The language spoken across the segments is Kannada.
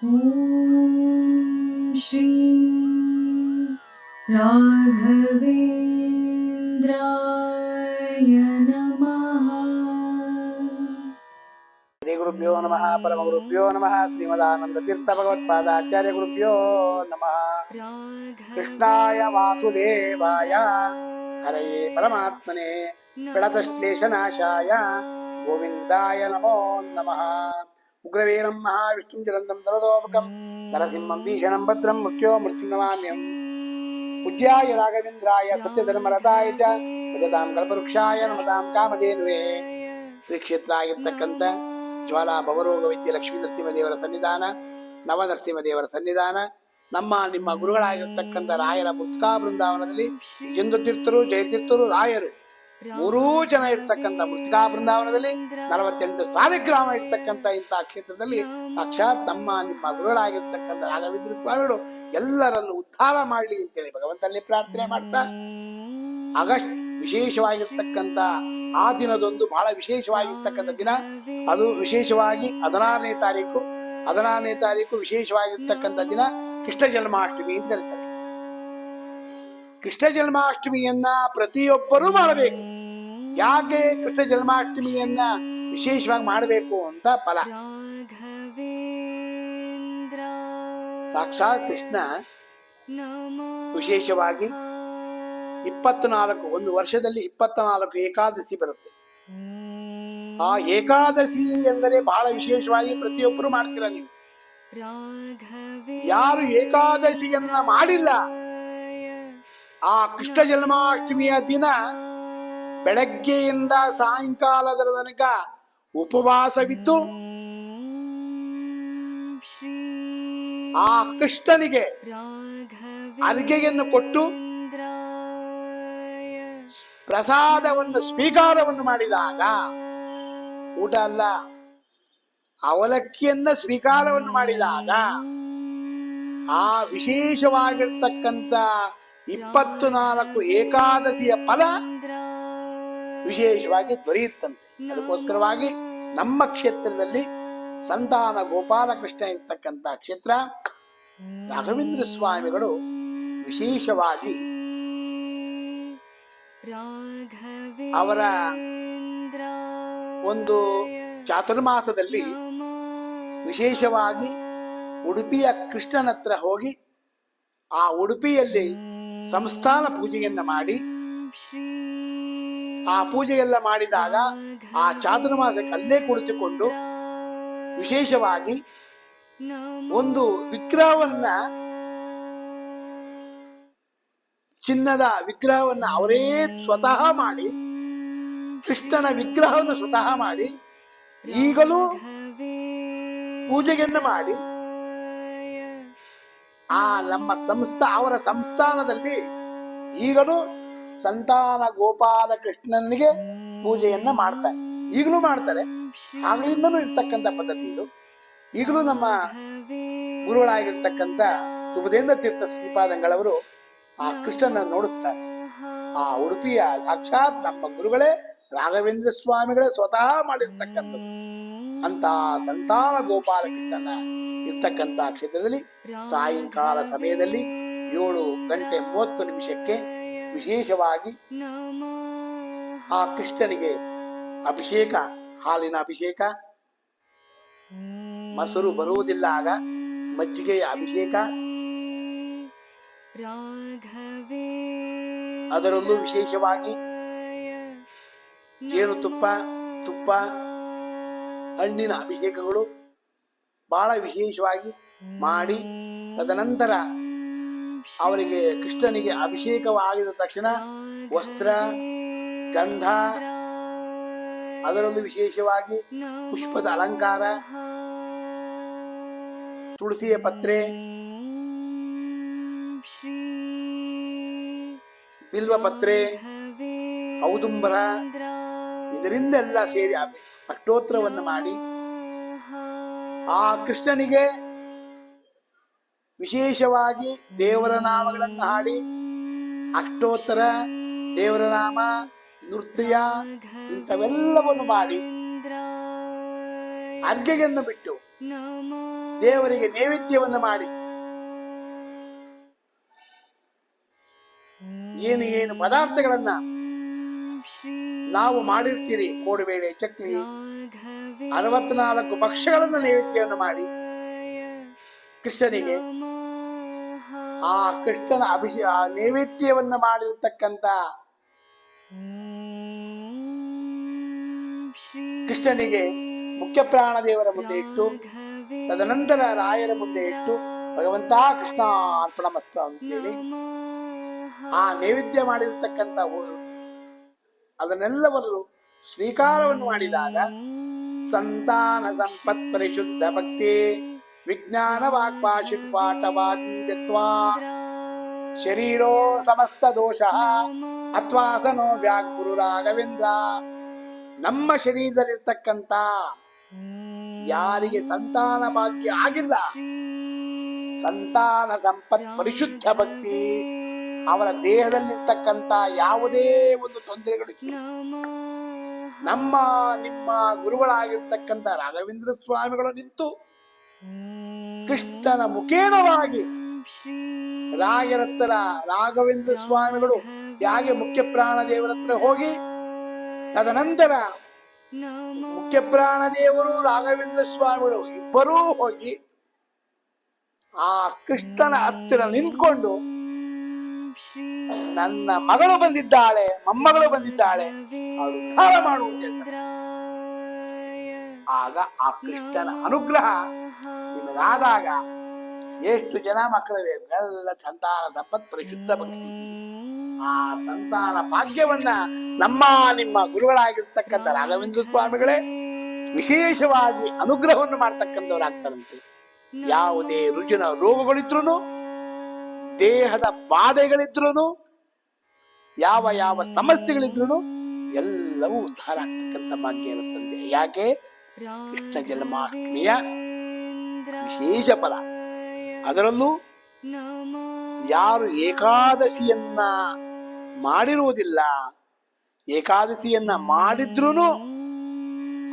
श्री राघवेन्द्राय नमः श्रीगुरुभ्यो नमः परमगुरुभ्यो नमः श्रीमदानन्दतीर्थभगवत्पादाचार्यगुरुभ्यो नमः कृष्णाय वासुदेवाय हरये परमात्मने प्रणतश्लेषनाशाय गोविन्दाय नमो नमः ಉಗ್ರವೀರಂ ಮಹಾವಿಷ್ಣುಂ ಜಲಂದಂ ದರದೋಪಕಂ ನರಸಿಂಹಂ ಭೀಷಣಂ ಭದ್ರಂ ಮೃತ್ಯೋ ಮೃತ್ಯು ನಮಾಮ್ಯಂ ಪೂಜ್ಯಾಯ ರಾಘವೇಂದ್ರಾಯ ಸತ್ಯಧರ್ಮರತಾಯ ಚ ಭಜತಾಂ ಕಲ್ಪವೃಕ್ಷಾಯ ನಮತಾಂ ಕಾಮಧೇನುವೆ ಶ್ರೀ ಕ್ಷೇತ್ರ ಆಗಿರ್ತಕ್ಕಂಥ ಜ್ವಾಲಾ ಭವರೋಗ ವೈದ್ಯ ಲಕ್ಷ್ಮೀ ನರಸಿಂಹದೇವರ ಸನ್ನಿಧಾನ ನವ ನರಸಿಂಹದೇವರ ಸನ್ನಿಧಾನ ನಮ್ಮ ನಿಮ್ಮ ಗುರುಗಳಾಗಿರ್ತಕ್ಕಂಥ ರಾಯರ ಮುತ್ಕಾ ಬೃಂದಾವನದಲ್ಲಿ ಜಂದು ತೀರ್ಥರು ಜಯತೀರ್ಥರು ರಾಯರು। ಮೂರೂ ಜನ ಇರ್ತಕ್ಕಂಥ ಮೃತಿಕಾ ಬೃಂದಾವನದಲ್ಲಿ ನಲವತ್ತೆಂಟು ಸಾಲಿಗ್ರಾಮ ಇರ್ತಕ್ಕಂಥ ಇಂತಹ ಕ್ಷೇತ್ರದಲ್ಲಿ ಸಾಕ್ಷಾತ್ ತಮ್ಮ ನಿಮ್ಮ ಗುರುಗಳಾಗಿರ್ತಕ್ಕಂಥ ರಾಘವೇಂದ್ರ ಸ್ವಾಮಿಗಳು ಎಲ್ಲರನ್ನು ಉದ್ಧಾರ ಮಾಡಲಿ ಅಂತೇಳಿ ಭಗವಂತನಲ್ಲಿ ಪ್ರಾರ್ಥನೆ ಮಾಡ್ತಾ, ಆಗಸ್ಟ್ ವಿಶೇಷವಾಗಿರ್ತಕ್ಕಂಥ ಆ ದಿನದೊಂದು ಬಹಳ ವಿಶೇಷವಾಗಿರ್ತಕ್ಕಂಥ ದಿನ. ಅದು ವಿಶೇಷವಾಗಿ ಹದಿನಾರನೇ ತಾರೀಕು. ಹದಿನಾರನೇ ತಾರೀಕು ವಿಶೇಷವಾಗಿರ್ತಕ್ಕಂಥ ದಿನ ಕೃಷ್ಣ ಜನ್ಮಾಷ್ಟಮಿ ಅಂತ ಕರೀತಾರೆ. ಕೃಷ್ಣ ಜನ್ಮಾಷ್ಟಮಿಯನ್ನ ಪ್ರತಿಯೊಬ್ಬರೂ ಮಾಡಬೇಕು. ಯಾಕೆ ಕೃಷ್ಣ ಜನ್ಮಾಷ್ಟಮಿಯನ್ನ ವಿಶೇಷವಾಗಿ ಮಾಡಬೇಕು ಅಂತ ಫಲ? ಸಾಕ್ಷಾತ್ ಕೃಷ್ಣ ವಿಶೇಷವಾಗಿ ಇಪ್ಪತ್ನಾಲ್ಕು ಒಂದು ವರ್ಷದಲ್ಲಿ ಇಪ್ಪತ್ನಾಲ್ಕು ಏಕಾದಶಿ ಬರುತ್ತೆ. ಆ ಏಕಾದಶಿ ಎಂದರೆ ಬಹಳ ವಿಶೇಷವಾಗಿ ಪ್ರತಿಯೊಬ್ಬರು ಮಾಡ್ತೀರ ನೀವು. ಯಾರು ಏಕಾದಶಿಯನ್ನ ಮಾಡಿಲ್ಲ ಆ ಕೃಷ್ಣ ಜನ್ಮಾಷ್ಟಮಿಯ ದಿನ ಬೆಳಗ್ಗೆಯಿಂದ ಸಾಯಂಕಾಲದ ತನಕ ಉಪವಾಸವಿದ್ದು ಆ ಕೃಷ್ಣನಿಗೆ ಅರ್ಗೆಯನ್ನು ಕೊಟ್ಟು ಪ್ರಸಾದವನ್ನು ಸ್ವೀಕಾರವನ್ನು ಮಾಡಿದಾಗ ಊಟ ಅಲ್ಲ, ಅವಲಕ್ಕಿಯನ್ನ ಸ್ವೀಕಾರವನ್ನು ಮಾಡಿದಾಗ ಆ ವಿಶೇಷವಾಗಿರ್ತಕ್ಕಂಥ ಇಪ್ಪತ್ತು ನಾಲ್ಕು ಏಕಾದಶಿಯ ಫಲ ವಿಶೇಷವಾಗಿ ದೊರೆಯುತ್ತಂತೆ. ಅದಕ್ಕೋಸ್ಕರವಾಗಿ ನಮ್ಮ ಕ್ಷೇತ್ರದಲ್ಲಿ ಸಂತಾನ ಗೋಪಾಲಕೃಷ್ಣ ಇರ್ತಕ್ಕಂಥ ಕ್ಷೇತ್ರ ರಾಘವೇಂದ್ರ ಸ್ವಾಮಿಗಳು ವಿಶೇಷವಾಗಿ ಅವರ ಒಂದು ಚಾತುರ್ಮಾಸದಲ್ಲಿ ವಿಶೇಷವಾಗಿ ಉಡುಪಿಯ ಕೃಷ್ಣನ ಹತ್ರ ಹೋಗಿ ಆ ಉಡುಪಿಯಲ್ಲಿ ಸಂಸ್ಥಾನ ಪೂಜೆಯನ್ನ ಮಾಡಿ, ಆ ಪೂಜೆಯೆಲ್ಲ ಮಾಡಿದಾಗ ಆ ಚಾತುರ್ಮಾಸಕ್ಕೆ ಅಲ್ಲೇ ಕುಳಿತುಕೊಂಡು ವಿಶೇಷವಾಗಿ ಒಂದು ವಿಗ್ರಹವನ್ನ ಚಿನ್ನದ ವಿಗ್ರಹವನ್ನ ಅವರೇ ಸ್ವತಃ ಮಾಡಿ, ಕೃಷ್ಣನ ವಿಗ್ರಹವನ್ನು ಸ್ವತಃ ಮಾಡಿ, ಈಗಲೂ ಪೂಜೆಯನ್ನು ಮಾಡಿ ಆ ನಮ್ಮ ಸಂಸ್ಥಾ, ಅವರ ಸಂಸ್ಥಾನದಲ್ಲಿ ಈಗಲೂ ಸಂತಾನ ಗೋಪಾಲ ಕೃಷ್ಣನಿಗೆ ಪೂಜೆಯನ್ನ ಮಾಡ್ತಾರೆ. ಈಗಲೂ ಮಾಡ್ತಾರೆ. ಆಗ್ಲಿಂದನೂ ಇರ್ತಕ್ಕಂಥ ಪದ್ಧತಿ ಇದು. ಈಗಲೂ ನಮ್ಮ ಗುರುಗಳಾಗಿರ್ತಕ್ಕಂಥ ಸುಭದೇಂದ್ರ ತೀರ್ಥ ಶ್ರೀಪಾದಂಗಳವರು ಆ ಕೃಷ್ಣನ ನೋಡಿಸ್ತಾರೆ. ಆ ಉಡುಪಿಯ ಸಾಕ್ಷಾತ್ ನಮ್ಮ ಗುರುಗಳೇ, ರಾಘವೇಂದ್ರ ಸ್ವಾಮಿಗಳೇ ಸ್ವತಃ ಮಾಡಿರ್ತಕ್ಕಂಥದ್ದು. ಅಂತ ಸಂತಾನ ಗೋಪಾಲ ಕೃಷ್ಣನ ಇರ್ತಕ್ಕಂಥ ಕ್ಷೇತ್ರದಲ್ಲಿ ಸಾಯಂಕಾಲ ಸಮಯದಲ್ಲಿ ಏಳು ಗಂಟೆ ಮೂವತ್ತು ನಿಮಿಷಕ್ಕೆ ವಿಶೇಷವಾಗಿ ಆ ಕೃಷ್ಣನಿಗೆ ಅಭಿಷೇಕ, ಹಾಲಿನ ಅಭಿಷೇಕ. ಮೊಸರು ಬರುವುದಿಲ್ಲ ಆಗ ಮಜ್ಜಿಗೆಯ ಅಭಿಷೇಕ. ಅದರಲ್ಲೂ ವಿಶೇಷವಾಗಿ ಜೇನುತುಪ್ಪ ತುಪ್ಪ, ಹಣ್ಣಿನ ಅಭಿಷೇಕಗಳು. ಬಹಳ ವಿಶೇಷವಾಗಿ ಮಾಡಿ ತದನಂತರ ಅವರಿಗೆ ಕೃಷ್ಣನಿಗೆ ಅಭಿಷೇಕವಾಗಿದ ತಕ್ಷಣ ವಸ್ತ್ರ, ಗಂಧ, ಅದರಲ್ಲೂ ವಿಶೇಷವಾಗಿ ಪುಷ್ಪದ ಅಲಂಕಾರ, ತುಳಸಿಯ ಪತ್ರೆ, ಬಿಲ್ವ ಪತ್ರೆ, ಔದುಂಬರ ಇದರಿಂದ ಎಲ್ಲ ಸೇರಿ ಅಷ್ಟೋತ್ರವನ್ನು ಮಾಡಿ ಆ ಕೃಷ್ಣನಿಗೆ ವಿಶೇಷವಾಗಿ ದೇವರ ನಾಮಗಳನ್ನು ಹಾಡಿ ಅಷ್ಟೋತ್ತರ ದೇವರ ನಾಮ, ನೃತ್ಯ ಇಂಥವೆಲ್ಲವನ್ನು ಮಾಡಿ ಅರ್ಗೆಯನ್ನು ಬಿಟ್ಟು ದೇವರಿಗೆ ನೈವೇದ್ಯವನ್ನು ಮಾಡಿ. ಏನು ಏನು ಪದಾರ್ಥಗಳನ್ನ ನಾವು ಮಾಡಿರ್ತೀರಿ ಕೋಡುಬೇಳೆ ಚಕ್ಲಿ ಅರವತ್ನಾಲ್ಕು ಪಕ್ಷಗಳನ್ನು ನೈವೇದ್ಯವನ್ನು ಮಾಡಿ ಕೃಷ್ಣನಿಗೆ. ಆ ಕೃಷ್ಣನ ಅಭಿಷೇ ಆ ನೈವೇದ್ಯವನ್ನು ಮಾಡಿರ್ತಕ್ಕಂತ ಕೃಷ್ಣನಿಗೆ ಮುಖ್ಯ ಪ್ರಾಣ ದೇವರ ಮುಂದೆ ಇಟ್ಟು ತದನಂತರ ರಾಯರ ಮುಂದೆ ಇಟ್ಟು ಭಗವಂತ ಕೃಷ್ಣ ಅರ್ಪಣ ಮಸ್ತ ಅಂತ ಹೇಳಿ ಆ ನೈವೇದ್ಯ ಮಾಡಿರ್ತಕ್ಕಂಥ ಅದನ್ನೆಲ್ಲವನ್ನು ಸ್ವೀಕಾರವನ್ನು ಮಾಡಿದಾಗ ಸಂತಾನ ಸಂಪತ್ ಪರಿಶುದ್ಧ ಭಕ್ತಿ ವಿಜ್ಞಾನ ವಾಕ್ಪಾಶಿ ಪಾಠವಾದಿತ್ವಾ ಶರೀರೋ ಸಮಸ್ತ ದೋಷ ಅಥ್ವಾಸನೋ ವ್ಯಾಕುರು ರಾಘವೇಂದ್ರ. ನಮ್ಮ ಶರೀರದಲ್ಲಿರ್ತಕ್ಕಂತ ಯಾರಿಗೆ ಸಂತಾನ ಭಾಗ್ಯ ಆಗಿಲ್ಲ ಸಂತಾನ ಸಂಪತ್ ಪರಿಶುದ್ಧ ಭಕ್ತಿ ಅವರ ದೇಹದಲ್ಲಿರ್ತಕ್ಕಂತ ಯಾವುದೇ ಒಂದು ತೊಂದರೆಗಳು ನಮ್ಮ ನಿಮ್ಮ ಗುರುಗಳಾಗಿರ್ತಕ್ಕಂಥ ರಾಘವೇಂದ್ರ ಸ್ವಾಮಿಗಳು ನಿಂತು ಕೃಷ್ಣನ ಮುಖೇಣವಾಗಿ ರಾಯರತ್ತರ ರಾಘವೇಂದ್ರ ಸ್ವಾಮಿಗಳು ಯಾಗೆ ಮುಖ್ಯ ಪ್ರಾಣ ದೇವರ ಹತ್ರ ಹೋಗಿ ತದನಂತರ ಮುಖ್ಯ ಪ್ರಾಣ ದೇವರು ರಾಘವೇಂದ್ರ ಸ್ವಾಮಿಗಳು ಇಬ್ಬರೂ ಹೋಗಿ ಆ ಕೃಷ್ಣನ ಹತ್ತಿರ ನಿಂತ್ಕೊಂಡು ನನ್ನ ಮಗಳು ಬಂದಿದ್ದಾಳೆ ಮೊಮ್ಮಗಳು ಬಂದಿದ್ದಾಳೆ. ಉದ್ಧಾರ ಮಾಡು ಅಂತ ಹೇಳ್ತಾರೆ. ಆಗ ಆ ಕೃಷ್ಣನ ಅನುಗ್ರಹ ನಿಮಗಾದಾಗ ಎಷ್ಟು ಜನ ಮಕ್ಕಳಿವೆ? ಎಲ್ಲ ಸಂತಾನ ದಪ್ಪತ್ ಪರಿಶುದ್ಧ ಭಕ್ತಿ. ಆ ಸಂತಾನ ಭಾಗ್ಯವನ್ನ ನಮ್ಮ ನಿಮ್ಮ ಗುರುಗಳಾಗಿರ್ತಕ್ಕಂಥ ರಾಘವೇಂದ್ರ ಸ್ವಾಮಿಗಳೇ ವಿಶೇಷವಾಗಿ ಅನುಗ್ರಹವನ್ನು ಮಾಡ್ತಕ್ಕಂಥವ್ರಾಗ್ತಾರಂತೆ. ಯಾವುದೇ ರುಜಿನ ರೋಗಗಳಿದ್ರು ದೇಹದ ಬಾಧೆಗಳಿದ್ರು ಯಾವ ಯಾವ ಸಮಸ್ಯೆಗಳಿದ್ರು ಎಲ್ಲವೂ ಉದ್ಧಾರ ಆಗ್ತಕ್ಕಂಥ ಭಾಗ್ಯ ಇರುತ್ತಂತೆ. ಯಾಕೆ? ಕೃಷ್ಣ ಜನ್ಮಾಷ್ಟಮಿಯ ವಿಶೇಷ ಫಲ. ಅದರಲ್ಲೂ ಯಾರು ಏಕಾದಶಿಯನ್ನ ಮಾಡಿರುವುದಿಲ್ಲ, ಏಕಾದಶಿಯನ್ನ ಮಾಡಿದ್ರೂ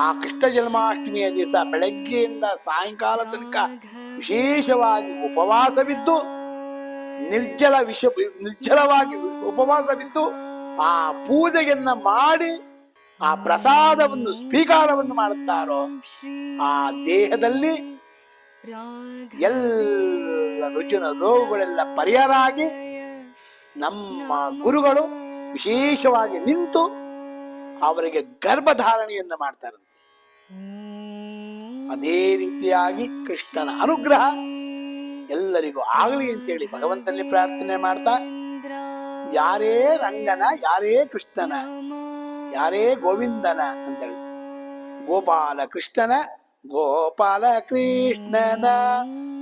ಆ ಕೃಷ್ಣ ಜನ್ಮಾಷ್ಟಮಿಯ ದಿವಸ ಬೆಳಗ್ಗೆಯಿಂದ ಸಾಯಂಕಾಲ ತನಕ ವಿಶೇಷವಾಗಿ ಉಪವಾಸವಿದ್ದು ನಿರ್ಜಲ ವಿಷ ನಿರ್ಜಲವಾಗಿ ಉಪವಾಸವಿದ್ದು ಆ ಪೂಜೆಯನ್ನ ಮಾಡಿ ಆ ಪ್ರಸಾದವನ್ನು, ಸ್ವೀಕಾರವನ್ನು ಮಾಡುತ್ತಾರೋ ಆ ದೇಹದಲ್ಲಿ ಎಲ್ಲ ರುಚಿನ ರೋಗಗಳೆಲ್ಲ ಪರಿಹಾರ ನಮ್ಮ ಗುರುಗಳು ವಿಶೇಷವಾಗಿ ನಿಂತು ಅವರಿಗೆ ಗರ್ಭಧಾರಣೆಯನ್ನು ಮಾಡ್ತಾರಂತೆ. ಅದೇ ರೀತಿಯಾಗಿ ಕೃಷ್ಣನ ಅನುಗ್ರಹ ಎಲ್ಲರಿಗೂ ಆಗಲಿ ಅಂತೇಳಿ ಭಗವಂತನಲ್ಲಿ ಪ್ರಾರ್ಥನೆ ಮಾಡ್ತಾ, ಯಾರೇ ರಂಗನ, ಯಾರೇ ಕೃಷ್ಣನ, ಯಾರೇ ಗೋವಿಂದನ ಅಂತೇಳಿ. ಗೋಪಾಲ ಕೃಷ್ಣನ ಗೋಪಾಲ ಕೃಷ್ಣನ,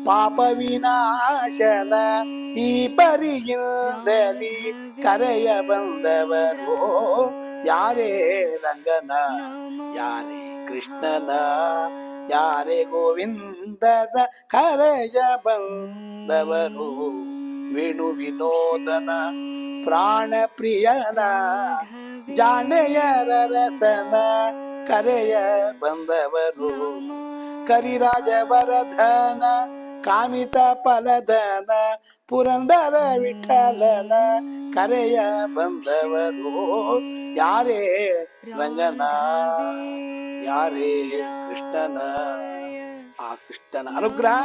ಪಾಪ ವಿನಾಶನ ಈ ಪರಿಯಿಂದಲಿ ಕರೆಯ ಬಂದವರು ಯಾರೇ ರಂಗನ, ಯಾರೇ ಕೃಷ್ಣನ ಯಾರೇ ಗೋವಿಂದದ ಕರೆಯ ಬಂದವರು ವೇಣು ವಿನೋದನ ಪ್ರಾಣ ಪ್ರಿಯನ ಜಾಣೆಯರ ರಸನ ಕರೆಯ ಬಂದವರು. ಕರಿರಾಜ ವರಧನ ಕಾಮಿತ ಫಲದನ ಪುರಂದರ ವಿಠಲನ ಕರೆಯ ಬಂದವರು. ಯಾರೇ ರಂಗನ, ಯಾರೇ ಕೃಷ್ಣನ, ಆ ಕೃಷ್ಣನ ಅನುಗ್ರಹ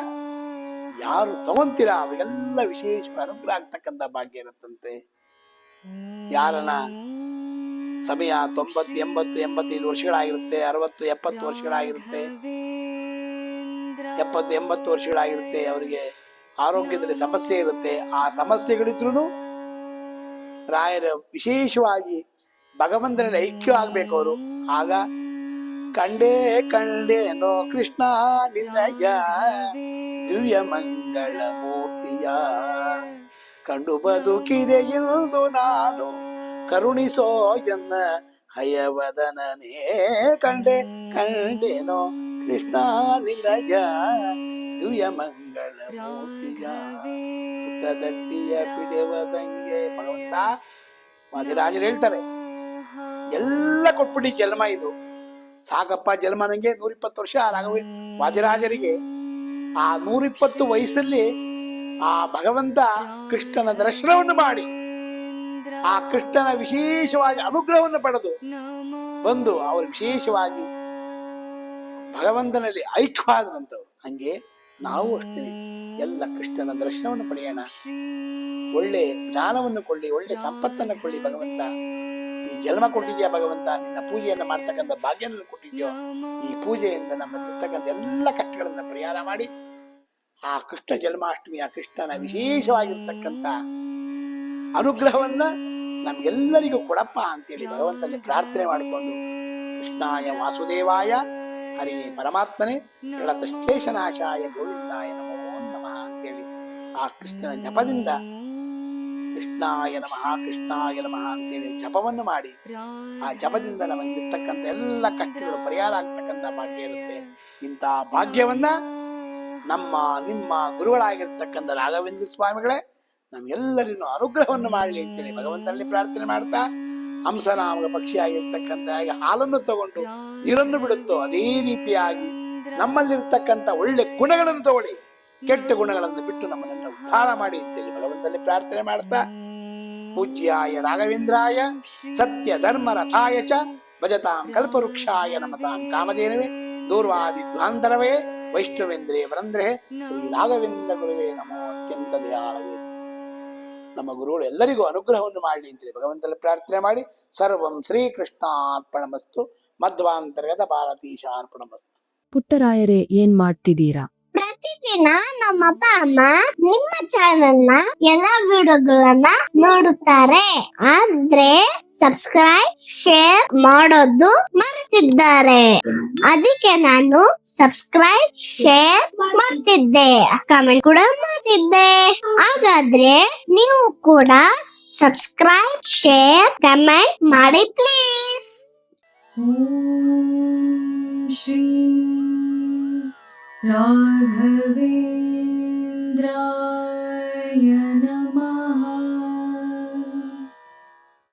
ಯಾರು ತಗೊಂತೀರ? ಅವೆಲ್ಲ ವಿಶೇಷ ಅನುಗ್ರಹ ಆಗ್ತಕ್ಕಂಥ ಭಾಗ್ಯ ಇರುತ್ತಂತೆ. ಯಾರನ? ಸಮಯ ತೊಂಬತ್ತು, ಎಂಬತ್ತು, ಎಂಬತ್ತೈದು ವರ್ಷಗಳಾಗಿರುತ್ತೆ, ಅರವತ್ತು, ಎಪ್ಪತ್ತು ವರ್ಷಗಳಾಗಿರುತ್ತೆ. ಎಪ್ಪತ್ತು, ಎಂಬತ್ತು ವರ್ಷಗಳಾಗಿರುತ್ತೆ, ಅವರಿಗೆ ಆರೋಗ್ಯದಲ್ಲಿ ಸಮಸ್ಯೆ ಇರುತ್ತೆ. ಆ ಸಮಸ್ಯೆಗಳಿದ್ರು ರಾಯರ ವಿಶೇಷವಾಗಿ ಭಗವಂತನಲ್ಲಿ ಐಕ್ಯ ಆಗ್ಬೇಕು ಅವರು. ಆಗ ಕಂಡೇ ಕಂಡೇನೋ ಕೃಷ್ಣ ನಿನ್ನಯ್ಯ ದಿವ್ಯ ಮಂಗಳ ಮೂರ್ತಿಯ. ಕಂಡು ಬದುಕಿದೆ ಎಂದು ನಾನು ಕರುಣಿಸೋ ಎನ್ನ ಹಯವದನನೇ. ಕಂಡೆ, ಕಂಡೇನೋ ಕೃಷ್ಣ ನಿನ್ನಯ ತುಯ ಮಂಗಳ ಮೂರ್ತಿಯ ದಟ್ಟಿಯ ಪಿಡೆವದಂಗೆ ಭಗವಂತ ವಾದಿರಾಜರು ಹೇಳ್ತಾರೆ ಎಲ್ಲ ಕೊಟ್ಬಿಡಿ ಜನ್ಮ ಇದು. ಸಾಕಪ್ಪ ಜನ್ಮ ನಂಗೆ ನೂರಿಪ್ಪತ್ತು ವರ್ಷ ರಾಘವ ವಾದಿರಾಜರಿಗೆ ಆ ನೂರಿಪ್ಪತ್ತು ವಯಸ್ಸಲ್ಲಿ ಆ ಭಗವಂತ ಕೃಷ್ಣನ ದರ್ಶನವನ್ನು ಮಾಡಿ ಆ ಕೃಷ್ಣನ ವಿಶೇಷವಾಗಿ ಅನುಗ್ರಹವನ್ನು ಪಡೆದು ಬಂದು ಅವರು ವಿಶೇಷವಾಗಿ ಭಗವಂತನಲ್ಲಿ ಐಕ್ಯವಾದಂಥವ್ರು. ಹಂಗೆ ನಾವು ಅಷ್ಟೇ. ಎಲ್ಲ ಕೃಷ್ಣನ ದರ್ಶನವನ್ನು ಪಡೆಯೋಣ. ಒಳ್ಳೆ ಜ್ಞಾನವನ್ನು ಕೊಳ್ಳಿ ಒಳ್ಳೆ ಸಂಪತ್ತನ್ನು ಕೊಳ್ಳಿ ಭಗವಂತ. ಈ ಜನ್ಮ ಕೊಟ್ಟಿದ್ಯಾ ಭಗವಂತ? ನಿನ್ನ ಪೂಜೆಯನ್ನ ಮಾಡ್ತಕ್ಕಂಥ ಭಾಗ್ಯವನ್ನು ಕೊಟ್ಟಿದ್ಯೋ? ಈ ಪೂಜೆಯಿಂದ ನಮ್ಮಲ್ಲಿರ್ತಕ್ಕಂಥ ಎಲ್ಲ ಕಷ್ಟಗಳನ್ನು ಪರಿಹಾರ ಮಾಡಿ. ಆ ಕೃಷ್ಣ ಜನ್ಮಾಷ್ಟಮಿ ಆ ಕೃಷ್ಣನ ವಿಶೇಷವಾಗಿರ್ತಕ್ಕಂಥ ಅನುಗ್ರಹವನ್ನ ನಮ್ಗೆಲ್ಲರಿಗೂ ಕೊಡಪ್ಪ ಅಂತೇಳಿ ಭಗವಂತನಲ್ಲಿ ಪ್ರಾರ್ಥನೆ ಮಾಡಿಕೊಂಡು ಕೃಷ್ಣಾಯ ವಾಸುದೇವಾಯ. ಹರಿಯೇ ಪರಮಾತ್ಮನೇ ನಾಶಾಯ ಗೋವಿಂದಾಯ ನಮೋ ನಮಃ ಅಂತೇಳಿ ಆ ಕೃಷ್ಣನ ಜಪದಿಂದ ಕೃಷ್ಣಾಯ ನಮಃ ಕೃಷ್ಣಾಯ ನಮಃ ಅಂತೇಳಿ ಜಪವನ್ನು ಮಾಡಿ, ಆ ಜಪದಿಂದ ನಮಗಿರ್ತಕ್ಕಂಥ ಎಲ್ಲ ಕಟ್ಟಿಗಳು ಪರಿಹಾರ ಆಗ್ತಕ್ಕಂಥ ಭಾಗ್ಯ ಇರುತ್ತೆ. ಇಂಥ ಭಾಗ್ಯವನ್ನ ನಮ್ಮ, ನಿಮ್ಮ ಗುರುಗಳಾಗಿರ್ತಕ್ಕಂಥ ರಾಘವೇಂದ್ರ ಸ್ವಾಮಿಗಳೇ ನಮ್ಗೆಲ್ಲರಿಗೂ ಅನುಗ್ರಹವನ್ನು ಮಾಡಲಿ ಅಂತೇಳಿ ಭಗವಂತನಲ್ಲಿ ಪ್ರಾರ್ಥನೆ ಮಾಡ್ತಾ ಹಂಸನಾಮಕ ಪಕ್ಷಿಯಾಗಿರ್ತಕ್ಕಂಥ ಹಾಗೆ ಹಾಲನ್ನು ತಗೊಂಡು ನೀರನ್ನು ಬಿಡುತ್ತೋ ಅದೇ ರೀತಿಯಾಗಿ ನಮ್ಮಲ್ಲಿರ್ತಕ್ಕಂಥ ಒಳ್ಳೆ ಗುಣಗಳನ್ನು ತಗೊಳ್ಳಿ. ಕೆಟ್ಟ ಗುಣಗಳನ್ನು ಬಿಟ್ಟು ನಮ್ಮನ್ನೆಲ್ಲ ಉದ್ಧಾರ ಮಾಡಿ ಅಂತೇಳಿ ಭಗವಂತನಲ್ಲಿ ಪ್ರಾರ್ಥನೆ ಮಾಡ್ತಾ ಪೂಜ್ಯಾಯ ರಾಘವೇಂದ್ರಾಯ ಸತ್ಯ ಧರ್ಮ ರಥಾಯ ಚ ಭಜತಾಂ ಕಲ್ಪವೃಕ್ಷಾಯ ನಮತಾಂ ಕಾಮಧೇನವೇ ದೂರ್ವಾದಿ ಧ್ವಾಂಧರವೇ ವೈಷ್ಣವೇಂದ್ರೇ ವರಂದ್ರೇ ಶ್ರೀ ರಾಘವೇಂದ್ರ ಗುರುವೇ ನಮೋ ಅತ್ಯಂತ ದಯಾಳವೇ. ನಮ್ಮ ಗುರುಗಳು ಎಲ್ಲರಿಗೂ ಅನುಗ್ರಹವನ್ನು ಮಾಡಲಿ ಅಂತೇಳಿ ಭಗವಂತನಲ್ಲಿ ಪ್ರಾರ್ಥನೆ ಮಾಡಿ ಸರ್ವಂ ಶ್ರೀಕೃಷ್ಣಾರ್ಪಣಮಸ್ತು ಮಧ್ವಾಂತರ್ಗತ ಭಾರತೀಶಾರ್ಪಣಮಸ್ತು. ಪುಟ್ಟರಾಯರೇ ಏನ್ ಮಾಡ್ತಿದ್ದೀರಾ? ಪ್ರತಿದಿನ ನಮ್ಮ ಅಪ್ಪ ಅಮ್ಮ ನಿಮ್ಮ ಚಾನೆಲ್ನ ಎಲ್ಲಾ ವಿಡಿಯೋಗಳನ್ನ ನೋಡುತ್ತಾರೆ. ಆದ್ರೆ ಸಬ್ಸ್ಕ್ರೈಬ್ ಶೇರ್ ಮಾಡೋದು ಮರ್ತಿದ್ದಾರೆ. ಅದಕ್ಕೆ ನಾನು ಸಬ್ಸ್ಕ್ರೈಬ್ ಶೇರ್ ಮಾಡ್ತಿದ್ದೆ. ಕಮೆಂಟ್ ಕೂಡ ಮಾಡ್ತಿದ್ದೆ ಹಾಗಾದ್ರೆ ನೀವು ಕೂಡ ಸಬ್ಸ್ಕ್ರೈಬ್ ಶೇರ್ ಕಮೆಂಟ್ ಮಾಡಿ ಪ್ಲೀಸ್ ಶ್ರೀ ರಾಘವೇಂದ್ರ